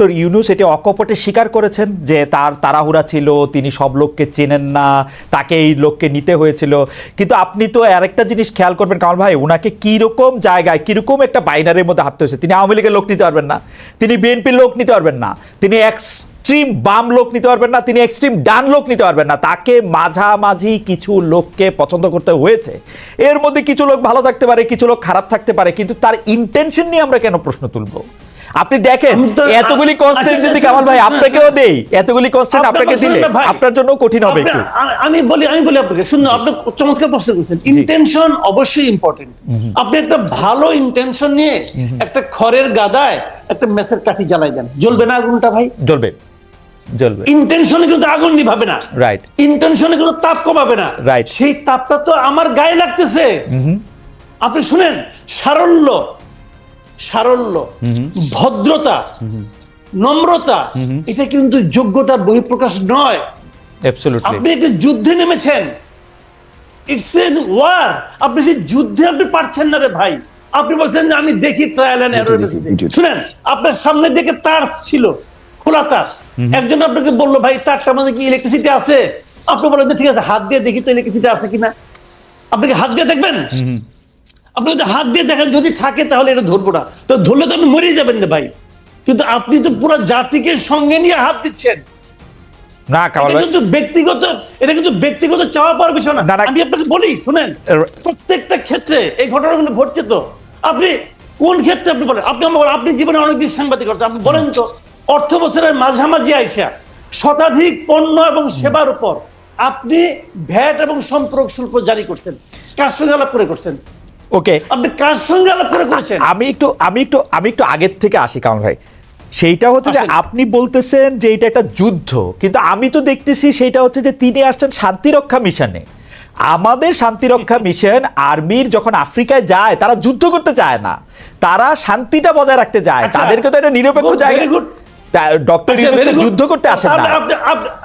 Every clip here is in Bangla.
ডক্টর ইউনুস এটি অকপটে স্বীকার করেছেন যে তার তাড়াহুড়া ছিল, তিনি সব লোককে চেনেন না, তাকে এই লোককে নিতে হয়েছিল। কিন্তু আপনি তো আরেকটা জিনিস খেয়াল করবেন কামাল ভাই ওনাকে কীরকম জায়গায়, কীরকম একটা বাইনারের মধ্যে হাঁটতে হয়েছে? তিনি আওয়ামী লীগের লোক নিতে পারবেন না। তিনি বিএনপির লোক নিতে পারবেন না। তিনি এক্স এক্সট্রিম বাম লোক নিতে পারবেন না। তিনি এক্সট্রিম ডান লোক নিতে পারবেন না। তাকে মাঝামাঝি কিছু লোককে পছন্দ করতে হয়েছে। এর মধ্যে কিছু লোক ভালো থাকতে পারে, কিছু লোক খারাপ থাকতে পারে, কিন্তু তার ইন্টেনশন নিয়ে আমরা কেন প্রশ্ন তুলবো? আপনি দেখেন এতগুলি কনস্টেন্ট আচ্ছা, যদি আচ্ছা, কামাল ভাই আচ্ছা, আপনাকেও দেই এতগুলি কনস্টেন্ট আপনার আপনাকে দিলে আপনার জন্য কঠিন হবে একটু। আমি বলি আমি বলি আপনাকে শুনুন আপনি চমৎকার প্রশ্ন করেছেন। ইন্টেনশন অবশ্যই ইম্পর্টেন্ট আপনি একটা ভালো ইন্টেনশন নিয়ে একটা খড়ের গাদায় একটা মেসের কাঠি জ্বালাই দেন। জ্বলবে না আগুনটা ভাই? জ্বলবে। জ্বলবে। ইন্টেনশনে কিন্তু আগুন নিভাবে না। রাইট ইন্টেনশনে কিন্তু তাপ কমাবে না। Right. সেই তাপটা তো আমার গায়ে লাগতেছে। আপনি শুনেন সারল্য সারল্য ভদ্রতা নম্রতা এটা কিন্তু যোগ্যতার বহিঃপ্রকাশ নয়। আপনি একটা যুদ্ধে নেমেছেন। ইটস এন ওয়ার আপনি সেই যুদ্ধে আপনি পারছেন না রে ভাই। আপনি বলছেন যে আমি দেখি ট্রায়াল এন্ড এরর শুনেন আপনার সামনে দিকে তার ছিল খোলা তার। একজন আপনাকে বলল ভাই তারটার মধ্যে কি ইলেকট্রিসিটি আছে? আপনি বলেন ঠিক আছে হাত দিয়ে দেখি তো ইলেকট্রিসিটি আছে কিনা? আপনি কি হাত দিয়ে দেখবেন? আপনি যদি হাত দিয়ে দেখেন যদি থাকে তাহলে এটা ধরবো না। তো ধরলে তো আপনি মরেই যাবেন না ভাই। কিন্তু আপনি তো পুরো জাতিকে সঙ্গে নিয়ে হাত দিচ্ছেন। না কামাল কিন্তু ব্যক্তিগত এটা কিন্তু ব্যক্তিগত চাওয়া পাওয়ার বিষয় না। আমি আপনাকে বলি শুনেন প্রত্যেকটা ক্ষেত্রে এই ঘটনাগুলো ঘটছে তো। আপনি কোন ক্ষেত্রে আপনি বলেন? আপনি আমার আপনি জীবনে অনেকদিন সাংবাদিক করতেন আপনি বলেন তো অর্থ বছরের মাঝামাঝি আইসা শতাধিক পণ্য এবং সেবার উপর আপনি ভ্যাট এবং সম্পর্ক শুল্ক জারি করছেন কার সঙ্গে আলাপ করে করছেন। ওকে আপনি কার সঙ্গে আলাপ করে করেছেন? আমি একটু আমি একটু আমি একটু আগের থেকে আসি কামাল ভাই। সেইটা হচ্ছে যে আপনি বলতেছেন যে এটা একটা যুদ্ধ কিন্তু আমি তো দেখতেছি সেটা হচ্ছে যে তিনি আসছেন শান্তিরক্ষা মিশনে। আমাদের শান্তিরক্ষা মিশন আর্মির যখন আফ্রিকায় যায় তারা যুদ্ধ করতে চায় না। তারা শান্তিটা বজায় রাখতে চায় আচ্ছা। তাদেরকে তো একটা নিরপেক্ষ জায়গা ডক্টর আচ্ছা. যুদ্ধ করতে তাহলে না।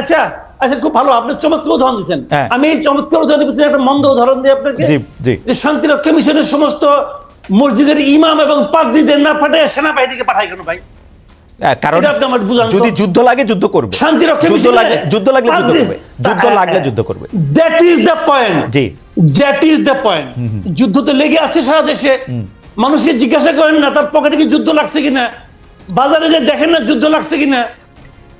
আচ্ছা। আচ্ছা খুব ভালো আপনি চমৎকার উদাহরণ দিচ্ছেন হ্যাঁ। আমি এই চমৎকার উদাহরণ দিচ্ছি একটা মন্দ উদাহরণ দিই আপনাকে। জি, জি। যে শান্তিরক্ষা মিশনের সমস্ত মসজিদের ইমাম এবং পাদ্রীদের না পাঠায় সেনাবাহিনীকে পাঠায় কেন ভাই? হ্যাঁ, কারণ। যদি যুদ্ধ লাগে যুদ্ধ করবে। শান্তিরক্ষা যুদ্ধ মিশনে লাগলে যুদ্ধ লাগলে যুদ্ধ করবে। যুদ্ধ হ্যাঁ, লাগলে। যুদ্ধ করবে। দ্যাট ইজ দ্য পয়েন্ট জি। দ্যাট ইজ দ্য পয়েন্ট যুদ্ধ তো লেগে আছে সারা দেশে। মানুষকে জিজ্ঞাসা করেন না তার পকেটে কি যুদ্ধ লাগছে কিনা? বাজারে যে দেখেন না যুদ্ধ লাগছে কিনা?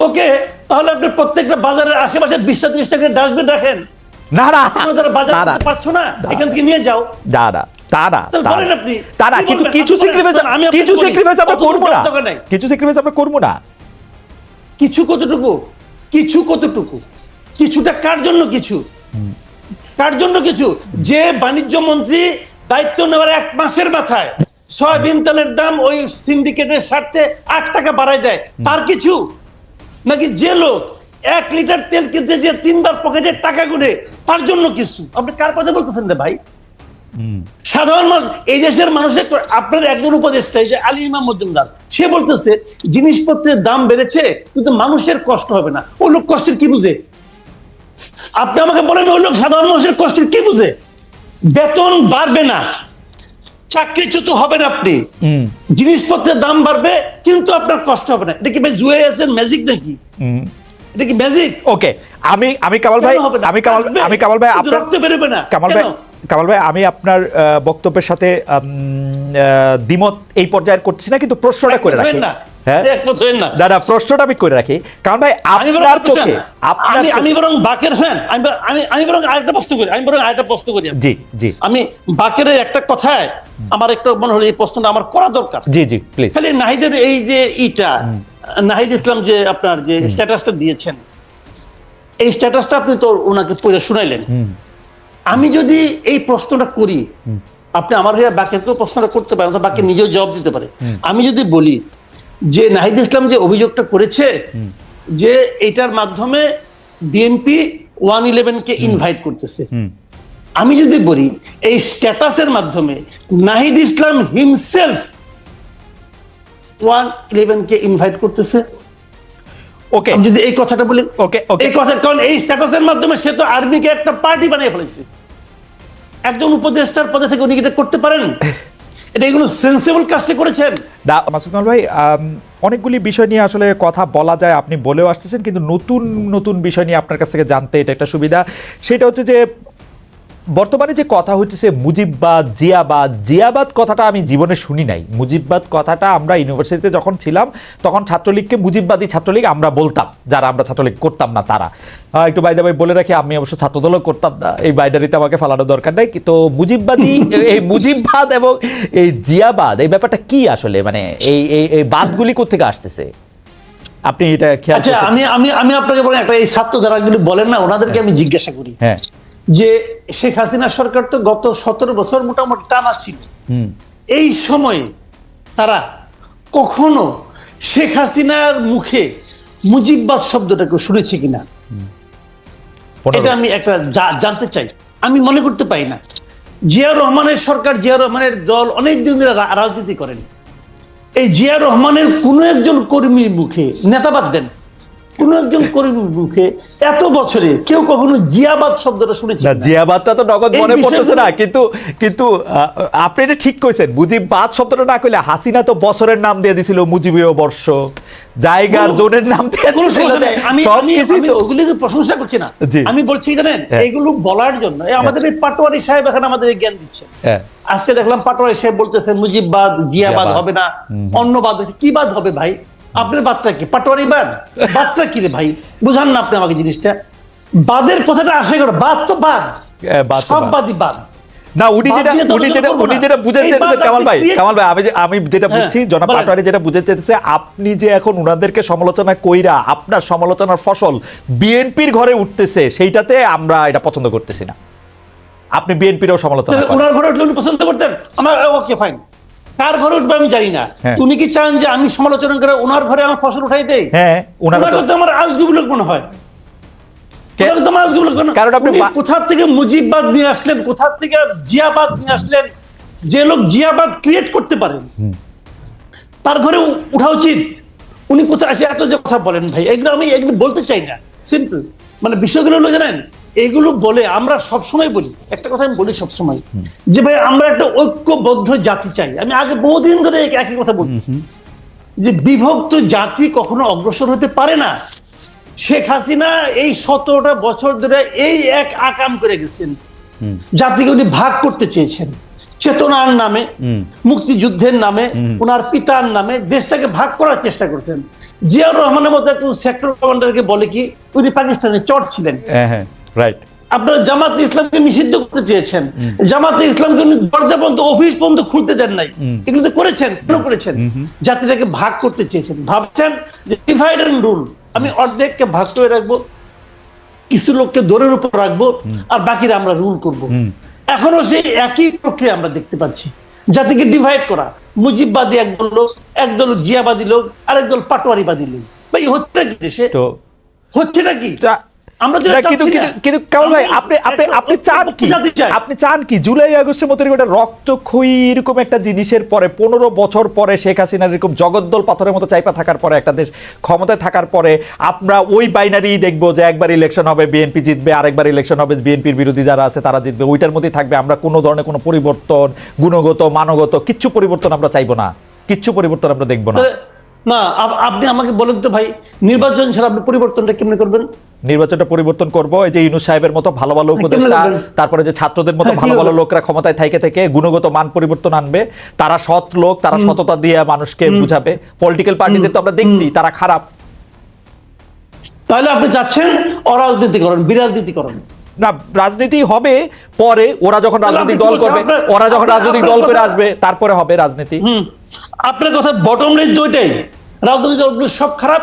ওকে তাহলে আপনি প্রত্যেকটা বাজারের আশেপাশে বিশটা ত্রিশটা করে ডাস্টবিন রাখেন। না পারছ না? এখান থেকে নিয়ে যাও। কিন্তু কিছু আপনি বলেন, স্যাক্রিফাইস আমি কিছু স্যাক্রিফাইস আমরা অত না। কিছু স্যাক্রিফাইস আমরা করব না। কিছু কতটুকু? কিছু কতটুকু? কিছুটা কার জন্য কিছু? কার জন্য কিছু? যে বাণিজ্য মন্ত্রী দায়িত্ব নেওয়ার এক মাসের মাথায় সয়াবিন তেলের দাম ওই সিন্ডিকেটের স্বার্থে আট টাকা বাড়ায় দেয়। তার কিছু? নাকি যে লোক এক লিটার তেল কিনতে যে তিনবার পকেটের টাকা গুনে তার জন্য কিছু? আপনি কার কথা বলতেছেন রে ভাই? সাধারণ মানুষ এই দেশের মানুষের আপনার একজন উপদেষ্টা এই যে আলী ইমাম মজুমদার সে বলতেছে জিনিসপত্রের দাম বেড়েছে কিন্তু মানুষের কষ্ট হবে না। ওই লোক কষ্টের কি বুঝে? আপনি আমাকে বলেন ওই লোক সাধারণ মানুষের কষ্টের কি বুঝে? বেতন বাড়বে না। চাকরিচ্যুত হবেন আপনি। জিনিসপত্রের দাম বাড়বে কিন্তু আপনার কষ্ট হবে না। এটা কি ভাই জুয়ে আছেন ম্যাজিক নাকি? এটা কি ম্যাজিক ওকে আমি আমি কামাল ভাই? আমি কামাল আমি কামাল ভাই আপনার রক্ত বেরোবে না। কামাল ভাই কামাল ভাই আমি আপনার বক্তব্যের সাথে দ্বিমত এই পর্যায়ে করছি না কিন্তু প্রশ্নটা করে রাখেন রাখি। না। হ্যাঁ? না। প্রশ্নটা আমি করে রাখি। কারণ ভাই আমি বরং আপনার চোখে শোনেন, আমি আমি বরং বাকের ফ্যান আমি বরং আরেকটা প্রশ্ন করি আমি বরং আরেকটা প্রশ্ন করি। জি জি। আমি বাকের একটা কথায় আমার একটু মনে হলো এই প্রশ্নটা আমার করা দরকার। জি জি প্লিজ খালি নাহিদের এই যে ইটা নাহিদ ইসলাম যে আপনার যে স্ট্যাটাসটা দিয়েছেন এই স্ট্যাটাসটা আপনি তো ওনাকে পড়ে শুনাইলেন। আমি যদি এই প্রশ্নটা করি আপনি আমার হয়ে বাকিকেও প্রশ্নটা করতে পারেন বাকি নিজেও জবাব দিতে পারে। আমি যদি বলি যে নাহিদ ইসলাম যে অভিযোগটা করেছে যে এটার মাধ্যমে বিএনপি ওয়ান ইলেভেনকে ইনভাইট করতেছে। আমি যদি বলি এই স্ট্যাটাসের মাধ্যমে নাহিদ ইসলাম হিমসেলফ ওয়ান ইলেভেনকে ইনভাইট করতেছে। ওকে যদি এই কথাটা বলি ওকে ওকে এই কথা কারণ এই স্ট্যাটাসের মাধ্যমে সে তো আর্মিকে একটা পার্টি বানিয়ে ফেলেছে। একজন উপদেষ্টার পদে থেকে উনি এটা করতে পারেন? এটা এগুলো সেন্সেবল কাজটা করেছেন। দা ভাই অনেকগুলি বিষয় নিয়ে আসলে কথা বলা যায়, আপনি বলেও আসতেছেন, কিন্তু নতুন নতুন বিষয় নিয়ে আপনার কাছ থেকে জানতে এটা একটা সুবিধা। সেটা হচ্ছে যে বর্তমানে যে কথা হচ্ছে মুজিববাদ জিয়াবাদ জিয়াবাদ কথাটা আমি জীবনে শুনি নাই। মুজিববাদ কথাটা আমরা ইউনিভার্সিটিতে যখন ছিলাম তখন ছাত্রলীগকে মুজিববাদী ছাত্রলীগ আমরা বলতাম যারা আমরা ছাত্রলীগ করতাম না তারা। একটু বাইদা ভাই বলে রাখি আমি অবশ্য ছাত্রদলও করতাম না এই বাইডারিতে আমাকে ফালানোর দরকার নাই। তো মুজিববাদী এই মুজিববাদ এবং এই জিয়াবাদ এই ব্যাপারটা কি আসলে? মানে এই এই বাদগুলি কোথেকে আসতেছে? আপনি এটা খেয়াল আচ্ছা আমি আমি আমি আপনাকে বলেন একটা এই ছাত্র যারা বলেন না ওনাদেরকে আমি জিজ্ঞাসা করি। হ্যাঁ। যে শেখ হাসিনা সরকার তো গত সতেরো বছর মোটামুটি টানা ছিল। এই সময়ে তারা কখনো শেখ হাসিনার মুখে মুজিববাদ শব্দটাকে শুনেছে কিনা? এটা আমি একটা জানতে চাই। আমি মনে করতে পারি না। জিয়া রহমানের সরকার জিয়া রহমানের দল অনেক দিন ধরে রাজনীতি করেন। এই জিয়া রহমানের কোনো একজন কর্মীর মুখে নেতাবাদ দেন। কোনো একজন কর্মীর মুখে এত বছরে কেউ কখনো জিয়াবাদ শব্দটা শুনেছে না জিয়াবাদটা তো নগদ মনে পড়তেছে না কিন্তু কিন্তু আপনি এটা ঠিক কইছেন। মুজিববাদ শব্দটা না কইলে হাসিনা তো বছরের নাম দিয়ে দিছিল মুজিবীয় বর্ষ। জায়গার জোনের নাম দিয়ে কোনো সমস্যা। আমি আমি ওগুলিকে প্রশংসা করছি না আমি বলছি জানেন? হ্যাঁ। এগুলো বলার জন্য। এই আমাদের এই পাটোয়ারি সাহেব এখন আমাদের জ্ঞান দিচ্ছে। হ্যাঁ। আজকে দেখলাম পাটোয়ারি সাহেব বলতেছেন মুজিববাদ জিয়াবাদ। হবে না অন্য বাদ কি বাদ হবে ভাই? আপনার বাদটা কি? পাটোয়ারি বাদ? বাদটা কি রে ভাই? বুঝান না আপনি আমাকে জিনিসটা। বাদের কথাটা আসে করে বাদ তো বাদ। সব বাদই বাদ। না উনি যেটা উনি যেটা উনি যেটা বুঝাতে কামাল ভাই কামাল ভাই আমি আমি যেটা হ্যাঁ, বুঝছি জনাব পাটোয়ারি যেটা বুঝাতে আপনি যে এখন উনাদেরকে সমালোচনা কইরা আপনার সমালোচনার ফসল বিএনপির ঘরে উঠতেছে সেইটাতে আমরা এটা পছন্দ করতেছি না। আপনি বিএনপিরও সমালোচনা ওনার ঘরে উঠলে উনি পছন্দ করতেন? আমার ওকে ফাইন কার ঘরে উঠবে আমি জানি না। হ্যাঁ। তুমি কি চান যে আমি সমালোচনা করে ওনার ঘরে আমার ফসল উঠাই দেই? হ্যাঁ ওনারা তো আমার আজগুবি লোক মনে হয়। কে- ওনাকে তো আমার আজগুবি লোক মনে হয়। কারণ আপনি কোথা থেকে মুজিববাদ নিয়ে আসলেন কোথা থেকে জিয়াবাদ নিয়ে আসলেন যে লোক জিয়াবাদ ক্রিয়েট করতে পারেন তার ঘরে উঠা উচিত। উনি কোথায় আসে এত যে কথা বলেন ভাই এগুলো আমি এগুলো বলতে চাই না। সিম্পল। মানে বিষয়গুলো হলো জানেন এগুলো বলে আমরা সবসময় বলি। একটা কথা আমি বলি সবসময় যে ভাই আমরা একটা ঐক্যবদ্ধ জাতি চাই। আমি আগে বহুদিন ধরে একই কথা বলতেছি। যে বিভক্ত জাতি কখনো অগ্রসর হতে পারে না। শেখ হাসিনা এই সতেরোটা বছর ধরে এই এক আকাম করে গেছেন। জাতিকে উনি ভাগ করতে চেয়েছেন। চেতনার নামে মুক্তিযুদ্ধের নামে ওনার পিতার নামে দেশটাকে ভাগ করার চেষ্টা করছেন। জিয়াউর রহমানের মতো একজন সেক্টর কমান্ডারকে বলে কি উনি পাকিস্তানের চট ছিলেন। হ্যাঁ হ্যাঁ। রাইট আপনারা জামাত ইসলামকে নিষিদ্ধ করতে চেয়েছেন। জামাতে ইসলামকে উনি দরজা পর্যন্ত অফিস পর্যন্ত খুলতে দেন নাই। এগুলো তো করেছেন কেন করেছেন? জাতিটাকে ভাগ করতে চেয়েছেন। ভাবছেন যে ডিভাইড অ্যান্ড রুল আমি অর্ধেককে ভাগ করে রাখব কিছু লোককে দৌড়ের উপর রাখব আর বাকিরা আমরা রুল করব। এখনও সেই একই প্রক্রিয়া আমরা দেখতে পাচ্ছি। জাতিকে ডিভাইড করা। মুজিববাদী একদল লোক একদল জিয়াবাদী লোক আর আরেকদল পাটোয়ারিবাদী লোক। ভাই হচ্ছে কি দেশে? তো হচ্ছে নাকি তা- আমরা যেটা কিন্তু কিন্তু কিন্তু ভাই আপনি আপনি আপনি চান কি? আপনি চান কি? জুলাই আগস্টের মতো একটা রক্তক্ষয়ী এরকম একটা জিনিসের পরে পনেরো বছর পরে শেখ হাসিনার এরকম জগদ্দল পাথরের মতো চাইপা থাকার পরে একটা দেশ ক্ষমতায় থাকার পরে আমরা ওই বাইনারি দেখব যে একবার ইলেকশন হবে বিএনপি জিতবে আরেকবার ইলেকশন হবে বিএনপির বিরোধী যারা আছে তারা জিতবে। ওইটার মধ্যেই থাকবে। আমরা কোনো ধরনের কোনো পরিবর্তন গুণগত মানগত কিচ্ছু পরিবর্তন আমরা চাইব না। কিচ্ছু পরিবর্তন আমরা দেখব না। না আপনি আমাকে বলেন তো ভাই নির্বাচন ছাড়া আপনি পরিবর্তনটা কেমনে করবেন? নির্বাচনটা পরিবর্তন করব। এই যে ইউনুস সাহেবের মতো ভালো ভালো উপদেষ্টা তারপরে যে ছাত্রদের মতো হ্যাঁ, ভালো ভালো লোকরা ক্ষমতায় থাইকে থেকে গুণগত মান পরিবর্তন আনবে। তারা সৎ লোক তারা সততা দিয়ে মানুষকে বুঝাবে। পলিটিক্যাল পার্টিদের তো আমরা দেখছি তারা খারাপ। তাহলে আপনি চাচ্ছেন অরাজনীতিকরণ বিরাজনীতিকরণ? না রাজনীতি হবে পরে ওরা যখন রাজনৈতিক দল করবে ওরা যখন রাজনৈতিক দল করে আসবে তারপরে হবে রাজনীতি। আপনার কথা বটম তো ওইটাই রাজনৈতিক দলগুলো সব খারাপ।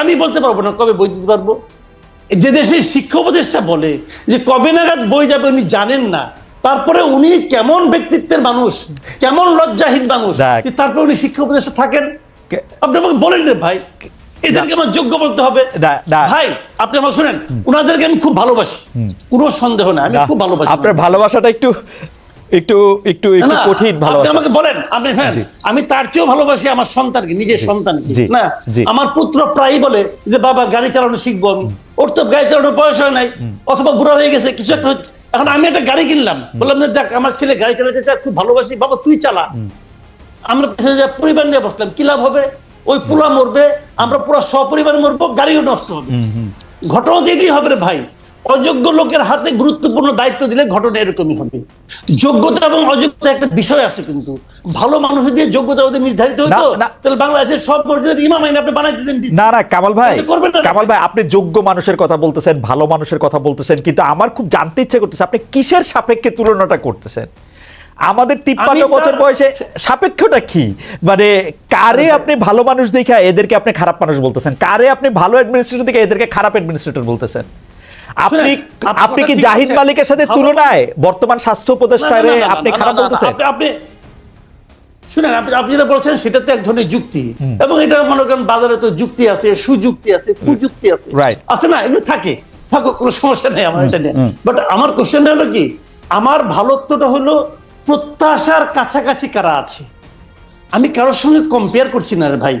আমি বলতে পারব না কবে বই দিতে পারব? যে দেশের শিক্ষা উপদেষ্টা বলে যে কবে নাগাদ বই যাবে উনি জানেন না তারপরে উনি কেমন ব্যক্তিত্বের মানুষ কেমন লজ্জাহীন মানুষ। তারপরে উনি শিক্ষা উপদেষ্টা থাকেন? আপনি আমাকে বলেন রে ভাই এদেরকে আমার যোগ্য বলতে হবে। ভাই আপনি আমাকে শুনেন উনাদেরকে আমি খুব ভালোবাসি কোনো সন্দেহ না আমি খুব ভালোবাসি আপনার ভালোবাসাটা একটু একটু একটু একটু কঠিন ভালোবাসা। আমাকে বলেন আপনি হ্যাঁ আমি তার চেয়েও ভালোবাসি আমার সন্তানকে নিজের সন্তানকে না? আমার পুত্র প্রায়ই বলে যে বাবা গাড়ি চালানো শিখব। আমি ওর তো গাড়ি চালানোর বয়স হয় নাই অথবা বুড়া হয়ে গেছে কিছু একটা এখন আমি একটা গাড়ি কিনলাম বললাম যে যাক আমার ছেলে গাড়ি চালাতে চায় খুব ভালোবাসি বাবা তুই চালা। আমরা পরিবার নিয়ে বসলাম কি লাভ হবে? ওই পোলা মরবে আমরা পুরো সপরিবার মরবো গাড়িও নষ্ট হবে। ঘটনা এটাই হবে রে ভাই অযোগ্য লোকের হাতে গুরুত্বপূর্ণ দায়িত্ব দিলে ঘটনা এরকমই হবে। যোগ্যতা এবং অযোগ্যতা একটা বিষয় আছে কিন্তু। ভালো মানুষ দিয়ে যোগ্যতা ওদের নির্ধারিত হতো। তাহলে বাংলাদেশের সব মসজিদের ইমাম আইন আপনি বানাই দিতেন না না কামাল ভাই। কামাল ভাই আপনি যোগ্য মানুষের কথা বলতেছেন ভালো মানুষের কথা বলতেছেন কিন্তু আমার খুব জানতে ইচ্ছে করতেছে আপনি কিসের সাপেক্ষে তুলনাটা করতেছেন? আমাদের তিপ্পান্ন বছর বয়সে সাপেক্ষটা কি? মানে কারে আপনি ভালো মানুষ দেখে এদেরকে আপনি খারাপ মানুষ বলতেছেন? কারে আপনি ভালো অ্যাডমিনিস্ট্রেটর দেখে এদেরকে খারাপ অ্যাডমিনিস্ট্রেটর বলতেছেন? আপনি আপনি কি জাহিদ। মালিকের সাথে তুলনায় বর্তমান স্বাস্থ্য না, আপনি খারাপ বলতেছেন? আপনি- শুনেন আপনি আপনি যেটা বলছেন সেটা তো এক ধরনের যুক্তি। এবং এটা মনে করেন বাজারে তো যুক্তি আছে সুযুক্তি আছে কুযুক্তি আছে. আছে না? এগুলো থাকে। থাকুক কোনো সমস্যা নেই আমার এটা নিয়ে। বাট আমার কোশ্চেনটা হলো কি? আমার ভালোত্বটা হলো প্রত্যাশার কাছাকাছি কারা আছে? আমি কারোর সঙ্গে কম্পেয়ার করছি না রে ভাই।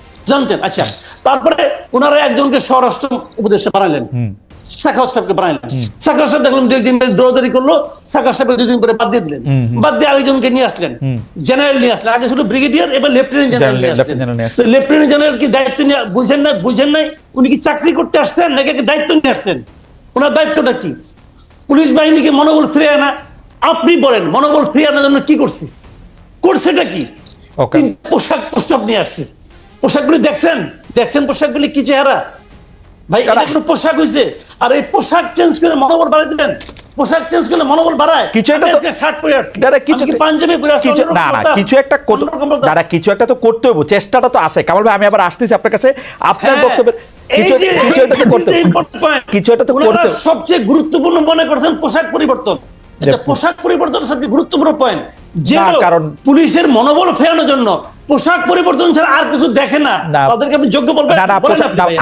জানতেন আচ্ছা। তারপরে ওনারা একজনকে স্বরাষ্ট্র উপদেষ্টা বানালেন। সাখাওয়াত সাহেবকে সাখাওয়াত সাহেব দেখলাম দুই দৌড়াদৌড়ি করল। সাহেব দুই দিন পরে বাদ দিয়ে দিলেন। বাদ দিয়ে আরেকজনকে নিয়ে আসলেন। জেনারেল নিয়ে আসলেন। আগে ছিল ব্রিগেডিয়ার এবার লেফটেন্যান্ট জেনারেল নিয়ে আসলেন। লেফটেন্যান্ট জেনারেল কি দায়িত্ব নিয়ে বুঝেন না বুঝেন নাই? উনি কি চাকরি করতে আসছেন নাকি দায়িত্ব নিয়ে আসছেন? ওনার দায়িত্বটা কি? পুলিশ বাহিনীকে মনোবল ফিরে আনা। আপনি বলেন মনোবল ফিরে আনার জন্য কি করছে? করছেটা কি? পোশাক প্রস্তাব নিয়ে আসছে। পোশাকগুলি দেখছেন? দেখছেন পোশাকগুলি কি চেহারা? ভাই এটা কোনো পোশাক হয়েছে আর এই পোশাক চেঞ্জ করে মনোবল বাড়াই দিবেন। পোশাক চেঞ্জ করলে মনোবল বাড়ায়। কিছু একটা শার্ট পরে আসছি। দাদা কিছু কি পাঞ্জাবি পরে আসছি? না না কিছু একটা দাদা। কিছু একটা তো করতে হবে চেষ্টাটা তো আছে। কামাল ভাই আমি আবার আসতেছি আপনার কাছে। আপনার হ্যাঁ, কিছু কিছু একটা তো করতে হবে। কিছু একটা তো করতে। সবচেয়ে গুরুত্বপূর্ণ মনে করছেন পোশাক পরিবর্তন। আচ্ছা, পোশাক পরিবর্তন সবচেয়ে গুরুত্বপূর্ণ পয়েন্ট যে কারণ- পুলিশের মনোবল ফেরানোর জন্য পোশাক পরিবর্তন ছাড়া আর কিছু দেখে না। তাদেরকে আপনি যোগ্য বলবেন? না না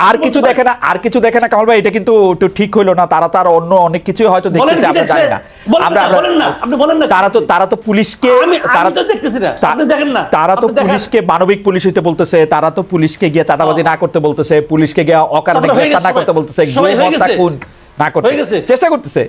আর কিছু দেখে না আর কিছু দেখে না কামাল ভাই এটা কিন্তু একটু ঠিক হইল না তারা তো আর অন্য অনেক কিছুই হয়তো দেখতেছে আমরা জানি না। আমরা বলেন না, আপনি বলেন না। তারা তো তারা তো পুলিশকে আমি তারা তো দেখতেছি না আপনি দেখেন না। তারা তো পুলিশকে মানবিক পুলিশ হইতে বলতেছে তারা তো পুলিশকে গিয়ে চাঁদাবাজি না করতে বলতেছে পুলিশকে গিয়ে অকারণে গ্রেফতার না করতে বলতেছে না করতে। গেছে। চেষ্টা করতেছে।